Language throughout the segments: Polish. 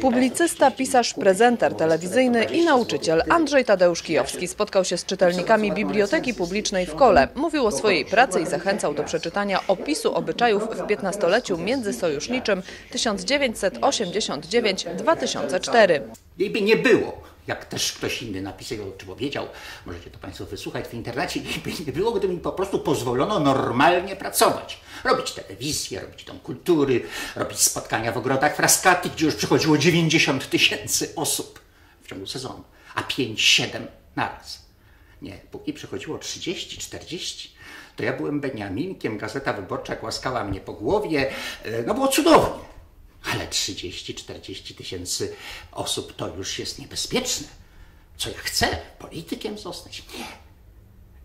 Publicysta, pisarz, prezenter telewizyjny i nauczyciel Andrzej Tadeusz Kijowski spotkał się z czytelnikami Biblioteki Publicznej w Kole. Mówił o swojej pracy i zachęcał do przeczytania opisu obyczajów w XV-leciu międzysojuszniczym 1989-2004. Jej by nie było, jak też ktoś inny napisał czy powiedział, możecie to Państwo wysłuchać w internecie, nie było, gdyby mi po prostu pozwolono normalnie pracować. Robić telewizję, robić dom kultury, robić spotkania w ogrodach Frascati, gdzie już przychodziło 90 tysięcy osób w ciągu sezonu, a 5-7 naraz. Nie, póki przychodziło 30, 40, to ja byłem Beniaminkiem, Gazeta Wyborcza głaskała mnie po głowie, e, no było cudownie. Ale 30-40 tysięcy osób to już jest niebezpieczne. Co ja chcę? Politykiem zostać? Nie.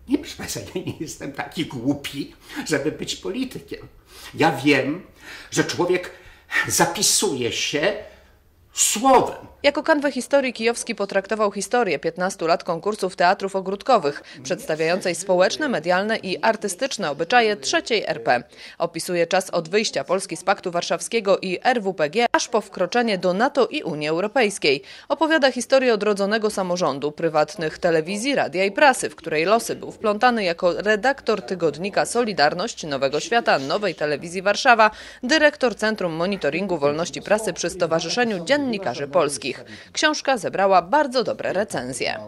Nie, proszę Państwa, ja nie jestem taki głupi, żeby być politykiem. Ja wiem, że człowiek zapisuje się słowem. Jako kanwę historii Kijowski potraktował historię 15 lat konkursów teatrów ogródkowych, przedstawiającej społeczne, medialne i artystyczne obyczaje trzeciej RP. Opisuje czas od wyjścia Polski z Paktu Warszawskiego i RWPG, aż po wkroczenie do NATO i Unii Europejskiej. Opowiada historię odrodzonego samorządu, prywatnych telewizji, radia i prasy, w której losy był wplątany jako redaktor tygodnika Solidarność Nowego Świata Nowej Telewizji Warszawa, dyrektor Centrum Monitoringu Wolności Prasy przy Stowarzyszeniu Dziennikarzy Polskich. Książka zebrała bardzo dobre recenzje.